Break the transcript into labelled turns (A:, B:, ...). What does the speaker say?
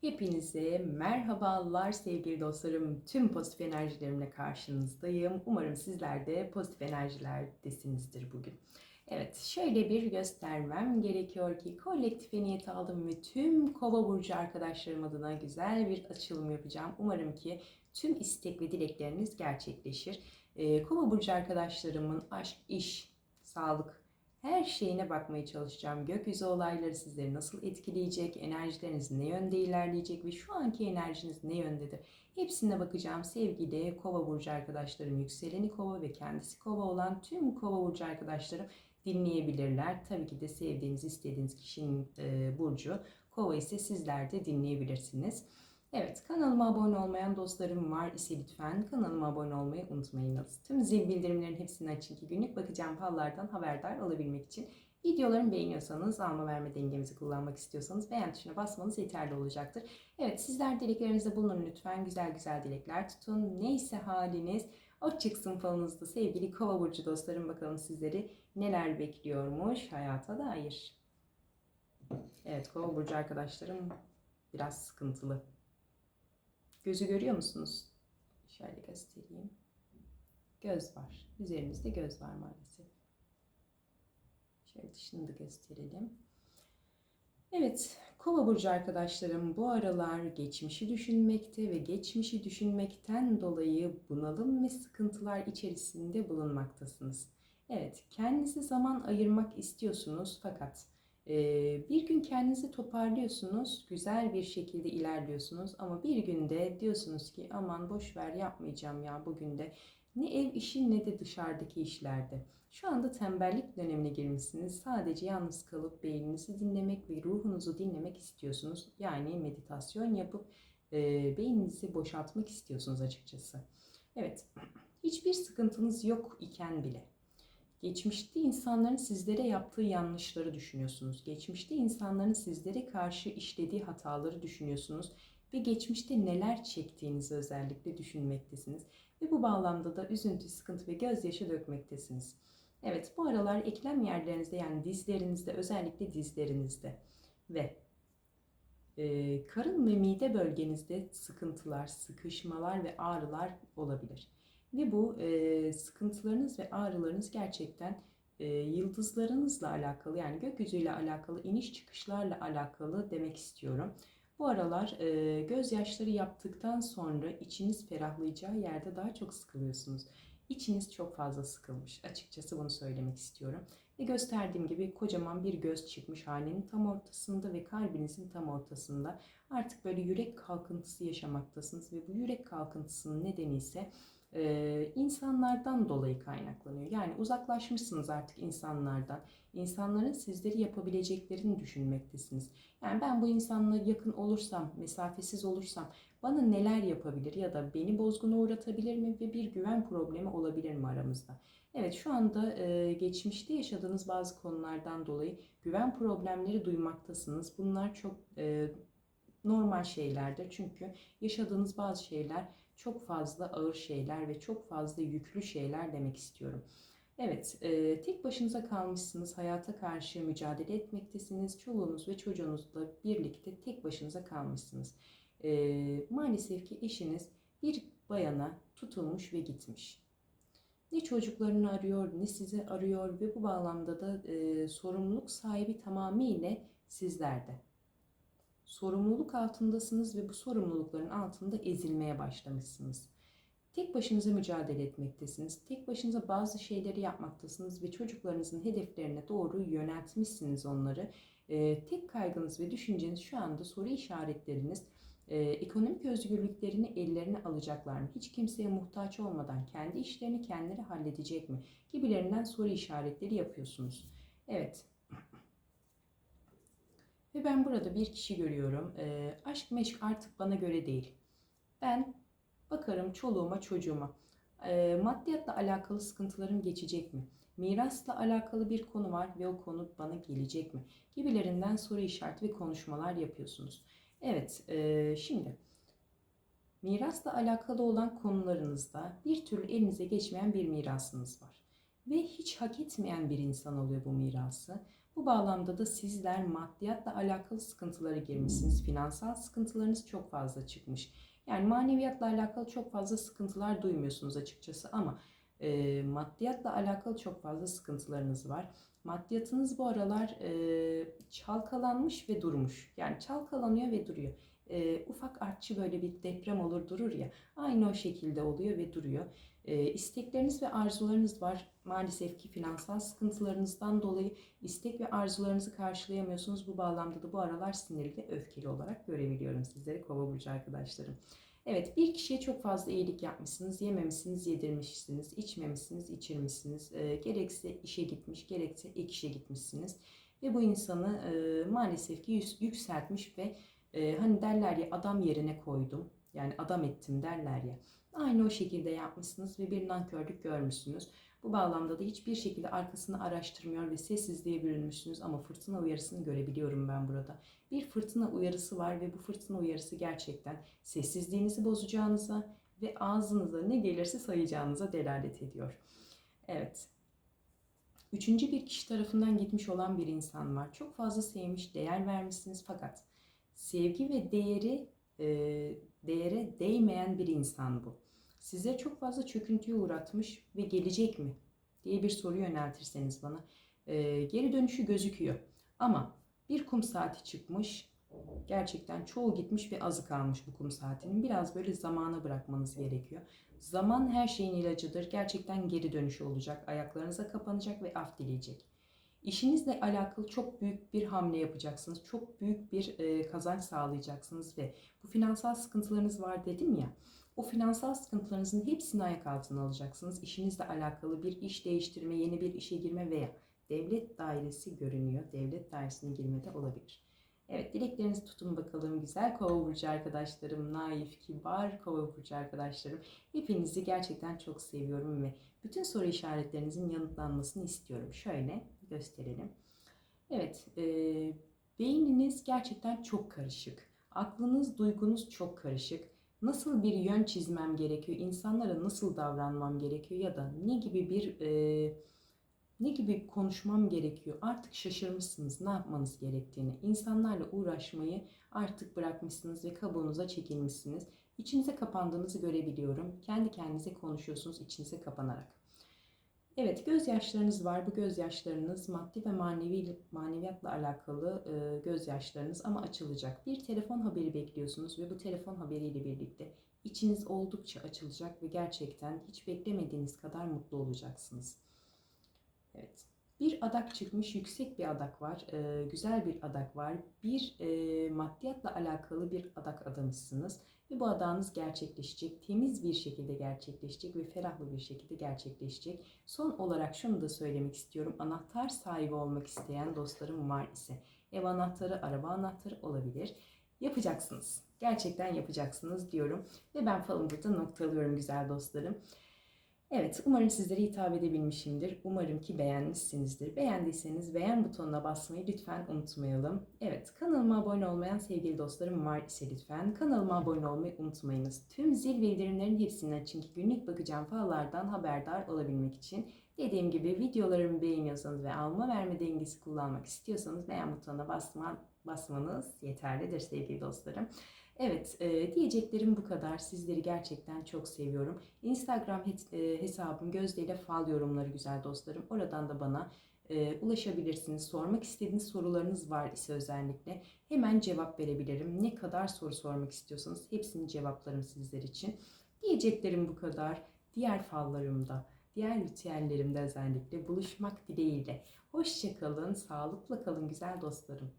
A: Hepinize merhabalar sevgili dostlarım. Tüm pozitif enerjilerimle karşınızdayım. Umarım sizler de pozitif enerjilerdesinizdir bugün. Evet, şöyle bir göstermem gerekiyor ki kolektife niyet aldım ve tüm kova burcu arkadaşlarım adına güzel bir açılım yapacağım. Umarım ki tüm istek ve dilekleriniz gerçekleşir. Ee, kova burcu arkadaşlarımın aşk, iş, sağlık, her şeyine bakmaya çalışacağım. Gökyüzü olayları sizleri nasıl etkileyecek, enerjileriniz ne yönde ilerleyecek ve şu anki enerjiniz ne yöndedir? Hepsine bakacağım sevgili kova burcu arkadaşlarım, yükseleni kova ve kendisi kova olan tüm kova burcu arkadaşlarım dinleyebilirler. Tabii ki de sevdiğiniz, istediğiniz kişinin e, burcu kova ise sizler de dinleyebilirsiniz. Evet kanalıma abone olmayan dostlarım var ise lütfen kanalıma abone olmayı unutmayınız. Tüm zil bildirimlerin hepsini açın ki günlük bakacağım fallardan haberdar olabilmek için. Videolarımı beğeniyorsanız alma verme dengemizi kullanmak istiyorsanız beğen tuşuna basmanız yeterli olacaktır. Evet sizler dileklerinizde bulunun lütfen güzel güzel dilekler tutun. Neyse haliniz o çıksın falınızda sevgili kova burcu dostlarım bakalım sizleri neler bekliyormuş hayata dair. Evet kova burcu arkadaşlarım biraz sıkıntılı. Gözü görüyor musunuz? Şöyle göstereyim. Göz var. Üzerinizde göz var maalesef. Şöyle dışını da gösterelim. Evet, Kova burcu arkadaşlarım bu aralar geçmişi düşünmekte ve geçmişi düşünmekten dolayı bunalım ve sıkıntılar içerisinde bulunmaktasınız. Evet, kendinize zaman ayırmak istiyorsunuz fakat bir gün kendinizi toparlıyorsunuz, güzel bir şekilde ilerliyorsunuz ama bir günde diyorsunuz ki aman boş ver yapmayacağım ya bugün de. Ne ev işi ne de dışarıdaki işlerde. Şu anda tembellik dönemine girmişsiniz. Sadece yalnız kalıp beyninizi dinlemek ve ruhunuzu dinlemek istiyorsunuz. Yani meditasyon yapıp e, beyninizi boşaltmak istiyorsunuz açıkçası. Evet, hiçbir sıkıntınız yok iken bile Geçmişte insanların sizlere yaptığı yanlışları düşünüyorsunuz. Geçmişte insanların sizlere karşı işlediği hataları düşünüyorsunuz ve geçmişte neler çektiğinizi özellikle düşünmektesiniz ve bu bağlamda da üzüntü, sıkıntı ve gözyaşı dökmektesiniz. Evet, bu aralar eklem yerlerinizde yani dizlerinizde özellikle dizlerinizde ve e, karın ve mide bölgenizde sıkıntılar, sıkışmalar ve ağrılar olabilir. Ve bu e, sıkıntılarınız ve ağrılarınız gerçekten e, yıldızlarınızla alakalı yani gökyüzüyle alakalı iniş çıkışlarla alakalı demek istiyorum. Bu aralar e, gözyaşları yaptıktan sonra içiniz ferahlayacağı yerde daha çok sıkılıyorsunuz. İçiniz çok fazla sıkılmış. Açıkçası bunu söylemek istiyorum. Ve gösterdiğim gibi kocaman bir göz çıkmış hanenin tam ortasında ve kalbinizin tam ortasında. Artık böyle yürek kalkıntısı yaşamaktasınız ve bu yürek kalkıntısının nedeni ise e, insanlardan dolayı kaynaklanıyor. Yani uzaklaşmışsınız artık insanlardan. İnsanların sizleri yapabileceklerini düşünmektesiniz. Yani ben bu insanla yakın olursam, mesafesiz olursam bana neler yapabilir ya da beni bozguna uğratabilir mi ve bir güven problemi olabilir mi aramızda? Evet şu anda e, geçmişte yaşadığınız bazı konulardan dolayı güven problemleri duymaktasınız. Bunlar çok e, normal şeylerdir. Çünkü yaşadığınız bazı şeyler çok fazla ağır şeyler ve çok fazla yüklü şeyler demek istiyorum. Evet, e, tek başınıza kalmışsınız, hayata karşı mücadele etmektesiniz. Çoluğunuz ve çocuğunuzla birlikte tek başınıza kalmışsınız. E, maalesef ki eşiniz bir bayana tutulmuş ve gitmiş. Ne çocuklarını arıyor, ne sizi arıyor ve bu bağlamda da e, sorumluluk sahibi tamamıyla sizlerde sorumluluk altındasınız ve bu sorumlulukların altında ezilmeye başlamışsınız. Tek başınıza mücadele etmektesiniz. Tek başınıza bazı şeyleri yapmaktasınız ve çocuklarınızın hedeflerine doğru yöneltmişsiniz onları. Ee, tek kaygınız ve düşünceniz şu anda soru işaretleriniz e, ekonomik özgürlüklerini ellerine alacaklar mı? Hiç kimseye muhtaç olmadan kendi işlerini kendileri halledecek mi? Gibilerinden soru işaretleri yapıyorsunuz. Evet, ve ben burada bir kişi görüyorum. E, aşk meşk artık bana göre değil. Ben bakarım çoluğuma çocuğuma. E, maddiyatla alakalı sıkıntılarım geçecek mi? Mirasla alakalı bir konu var ve o konu bana gelecek mi? Gibilerinden soru işareti ve konuşmalar yapıyorsunuz. Evet, e, şimdi mirasla alakalı olan konularınızda bir türlü elinize geçmeyen bir mirasınız var. Ve hiç hak etmeyen bir insan oluyor bu mirası. Bu bağlamda da sizler maddiyatla alakalı sıkıntılara girmişsiniz. Finansal sıkıntılarınız çok fazla çıkmış. Yani maneviyatla alakalı çok fazla sıkıntılar duymuyorsunuz açıkçası ama e, maddiyatla alakalı çok fazla sıkıntılarınız var. Maddiyatınız bu aralar e, çalkalanmış ve durmuş. Yani çalkalanıyor ve duruyor. E, ufak artçı böyle bir deprem olur durur ya. Aynı o şekilde oluyor ve duruyor. E, istekleriniz ve arzularınız var. Maalesef ki finansal sıkıntılarınızdan dolayı istek ve arzularınızı karşılayamıyorsunuz. Bu bağlamda da bu aralar sinirli öfkeli olarak görebiliyorum sizleri kova burcu arkadaşlarım. Evet bir kişiye çok fazla iyilik yapmışsınız, yememişsiniz, yedirmişsiniz, içmemişsiniz, içirmişsiniz. E, gerekse işe gitmiş, gerekse ek işe gitmişsiniz. Ve bu insanı e, maalesef ki yükseltmiş ve e, hani derler ya adam yerine koydum. Yani adam ettim derler ya. Aynı o şekilde yapmışsınız ve bir nankörlük görmüşsünüz. Bu bağlamda da hiçbir şekilde arkasını araştırmıyor ve sessizliğe bürünmüşsünüz ama fırtına uyarısını görebiliyorum ben burada. Bir fırtına uyarısı var ve bu fırtına uyarısı gerçekten sessizliğinizi bozacağınıza ve ağzınıza ne gelirse sayacağınıza delalet ediyor. Evet. Üçüncü bir kişi tarafından gitmiş olan bir insan var. Çok fazla sevmiş, değer vermişsiniz fakat sevgi ve değeri e, değere değmeyen bir insan bu. Size çok fazla çöküntüye uğratmış ve gelecek mi diye bir soru yöneltirseniz bana e, geri dönüşü gözüküyor. Ama bir kum saati çıkmış. Gerçekten çoğu gitmiş ve azı kalmış bu kum saatinin. Biraz böyle zamana bırakmanız gerekiyor. Zaman her şeyin ilacıdır. Gerçekten geri dönüşü olacak. Ayaklarınıza kapanacak ve af dileyecek. İşinizle alakalı çok büyük bir hamle yapacaksınız. Çok büyük bir e, kazanç sağlayacaksınız ve bu finansal sıkıntılarınız var dedim ya. O finansal sıkıntılarınızın hepsini ayak altına alacaksınız. İşinizle alakalı bir iş değiştirme, yeni bir işe girme veya devlet dairesi görünüyor. Devlet dairesine girme de olabilir. Evet dileklerinizi tutun bakalım güzel kova burcu arkadaşlarım, naif, kibar kova burcu arkadaşlarım. Hepinizi gerçekten çok seviyorum ve bütün soru işaretlerinizin yanıtlanmasını istiyorum. Şöyle gösterelim. Evet, e, beyniniz gerçekten çok karışık. Aklınız, duygunuz çok karışık. Nasıl bir yön çizmem gerekiyor, insanlara nasıl davranmam gerekiyor ya da ne gibi bir e, ne gibi konuşmam gerekiyor artık şaşırmışsınız ne yapmanız gerektiğini. İnsanlarla uğraşmayı artık bırakmışsınız ve kabuğunuza çekilmişsiniz. İçinize kapandığınızı görebiliyorum. Kendi kendinize konuşuyorsunuz içinize kapanarak. Evet gözyaşlarınız var. Bu gözyaşlarınız maddi ve manevi maneviyatla alakalı e, gözyaşlarınız ama açılacak. Bir telefon haberi bekliyorsunuz ve bu telefon haberiyle birlikte içiniz oldukça açılacak ve gerçekten hiç beklemediğiniz kadar mutlu olacaksınız. Evet. Bir adak çıkmış, yüksek bir adak var, e, güzel bir adak var. Bir e, maddiyatla alakalı bir adak adamışsınız ve bu adağınız gerçekleşecek, temiz bir şekilde gerçekleşecek ve ferahlı bir şekilde gerçekleşecek. Son olarak şunu da söylemek istiyorum. Anahtar sahibi olmak isteyen dostlarım var ise ev anahtarı, araba anahtarı olabilir. Yapacaksınız. Gerçekten yapacaksınız diyorum. Ve ben falan burada noktalıyorum güzel dostlarım. Evet, umarım sizlere hitap edebilmişimdir. Umarım ki beğenmişsinizdir. Beğendiyseniz beğen butonuna basmayı lütfen unutmayalım. Evet, kanalıma abone olmayan sevgili dostlarım var ise lütfen kanalıma abone olmayı unutmayınız. Tüm zil bildirimlerin hepsini açın ki günlük bakacağım fallardan haberdar olabilmek için. Dediğim gibi videolarımı beğeniyorsanız ve alma verme dengesi kullanmak istiyorsanız beğen butonuna basma, basmanız yeterlidir sevgili dostlarım. Evet, e, diyeceklerim bu kadar. Sizleri gerçekten çok seviyorum. Instagram e, hesabım Gözde ile Fal yorumları güzel dostlarım. Oradan da bana e, ulaşabilirsiniz. Sormak istediğiniz sorularınız var ise özellikle hemen cevap verebilirim. Ne kadar soru sormak istiyorsanız hepsini cevaplarım sizler için. Diyeceklerim bu kadar. Diğer fallarımda, diğer ritüellerimde özellikle buluşmak dileğiyle. Hoşçakalın, sağlıkla kalın güzel dostlarım.